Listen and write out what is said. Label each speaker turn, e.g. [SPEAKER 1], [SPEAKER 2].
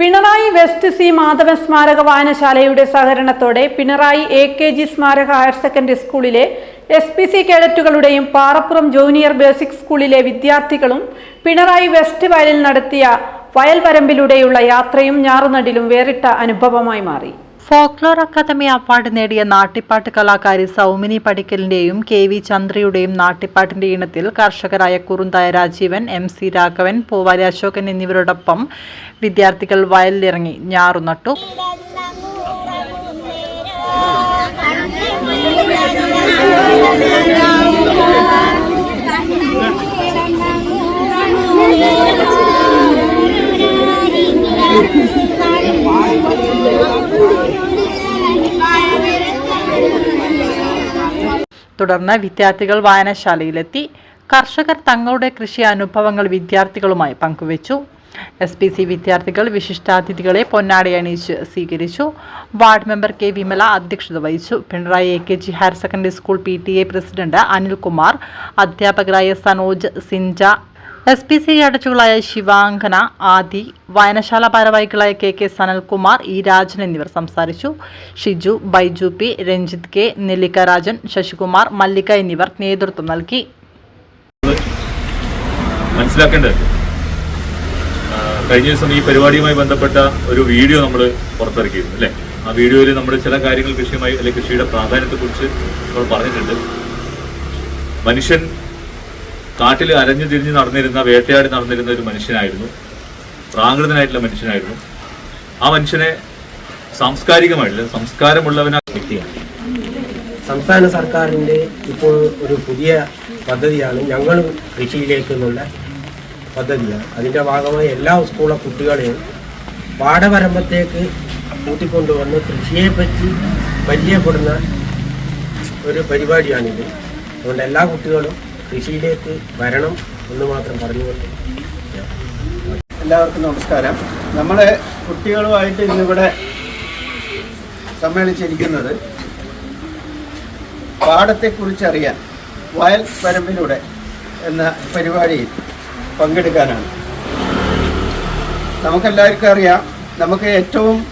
[SPEAKER 1] Pinarayi west C Madhavan സ്മാരക വായനശാലയുടെ സഹകരണത്തോടെ പിണറായി എ കെ ജി സ്മാരക ഹയർ സെക്കൻഡറി സ്കൂളിലെ എസ് പി സി കേഡറ്റുകളുടെയും പാറപ്പുറം ജൂനിയർ ബേസിക് സ്കൂളിലെ വിദ്യാർത്ഥികളും പിണറായി വെസ്റ്റ് വയലിൽ നടത്തിയ വയൽവരമ്പിലൂടെയുള്ള യാത്രയും ഞാറുനടിലും വേറിട്ട അനുഭവമായി മാറി.
[SPEAKER 2] ഫോക്ലോർ അക്കാദമി അവാർഡ് നേടിയ നാട്ടിപ്പാട്ട് കലാകാരി സൗമിനി പടിക്കലിന്റെയും കെ വി ചന്ദ്രയുടെയും നാട്ടിപ്പാട്ടിന്റെ ഇനത്തിൽ കർഷകരായ കുറുന്തായ രാജീവൻ എം സി രാഘവൻ പൂവാലി അശോകൻ എന്നിവരോടൊപ്പം വിദ്യാർത്ഥികൾ വയലിലിറങ്ങി ഞാറുനട്ടു. തുടർന്ന് വിദ്യാർത്ഥികൾ വായനശാലയിലെത്തി. കർഷകർ തങ്ങളുടെ കൃഷി അനുഭവങ്ങൾ വിദ്യാർത്ഥികളുമായി പങ്കുവച്ചു. എസ് പി സി വിദ്യാർത്ഥികൾ വിശിഷ്ടാതിഥികളെ പൊന്നാടി അണിയിച്ച് സ്വീകരിച്ചു. വാർഡ് മെമ്പർ കെ വിമല അധ്യക്ഷത വഹിച്ചു. Pinarayi A K G higher secondary school P T A president Anilkumar അധ്യാപകരായ Sanoj Sinja S P C അടച്ചുകളായ ശിവാങ്കന ആദി വായനശാല ഭാരവാഹികളായ K K Sanalkumar E Rajan എന്നിവർ സംസാരിച്ചു. ഷിജു ബൈജു പി രഞ്ജിത്ത് കെ നെല്ലിക്ക രാജൻ ശശികുമാർ മല്ലിക എന്നിവർ നേതൃത്വം നൽകി.
[SPEAKER 3] മനസ്സിലാക്കേണ്ടത് കഴിഞ്ഞ ദിവസം ഈ പരിപാടിയുമായി ബന്ധപ്പെട്ട ഒരു വീഡിയോ നമ്മൾ പുറത്തിറക്കിയിരുന്നു അല്ലേ? ആ വീഡിയോയിൽ നമ്മൾ ചില കാര്യങ്ങൾ കൃഷിയുമായി അല്ലെങ്കിൽ കൃഷിയുടെ പ്രാധാന്യത്തെക്കുറിച്ച് നമ്മൾ പറഞ്ഞിട്ടുണ്ട്. മനുഷ്യൻ കാട്ടിൽ അരഞ്ഞു തിരിഞ്ഞ് നടന്നിരുന്ന വേട്ടയാടി നടന്നിരുന്ന ഒരു മനുഷ്യനായിരുന്നു. പ്രാകൃതനായിട്ടുള്ള മനുഷ്യനായിരുന്നു. ആ മനുഷ്യനെ സാംസ്കാരികമായിട്ടുള്ള സംസ്കാരമുള്ളവനാ വ്യക്തിയാണ്.
[SPEAKER 4] സംസ്ഥാന സർക്കാരിന്റെ ഇപ്പോൾ ഒരു പുതിയ പദ്ധതിയാണ് ഞങ്ങൾ കൃഷിയിലേക്ക് എന്നുള്ള പദ്ധതിയാണ്. അതിന്റെ ഭാഗമായി എല്ലാ സ്കൂളിലെ കുട്ടികളെയും പാഠപരമ്പത്തേക്ക് കൂട്ടിക്കൊണ്ടുവന്ന് കൃഷിയെപ്പറ്റി പരിചയപ്പെടുന്ന ഒരു പരിപാടിയാണിത്. അതുകൊണ്ട് എല്ലാ കുട്ടികളും കൃഷിയിലേക്ക് വരണം എന്ന് മാത്രം പറഞ്ഞുകൊണ്ട്.
[SPEAKER 5] എല്ലാവർക്കും നമസ്കാരം. നമ്മളെ കുട്ടികളുമായിട്ട് ഇന്നിവിടെ സമ്മേളിച്ചിരിക്കുന്നത് പാടത്തെക്കുറിച്ചറിയാൻ വയൽ പരമ്പിലൂടെ എന്ന പരിപാടിയിൽ പങ്കെടുക്കാനാണ്. നമുക്കെല്ലാവർക്കും അറിയാം നമുക്ക് ഏറ്റവും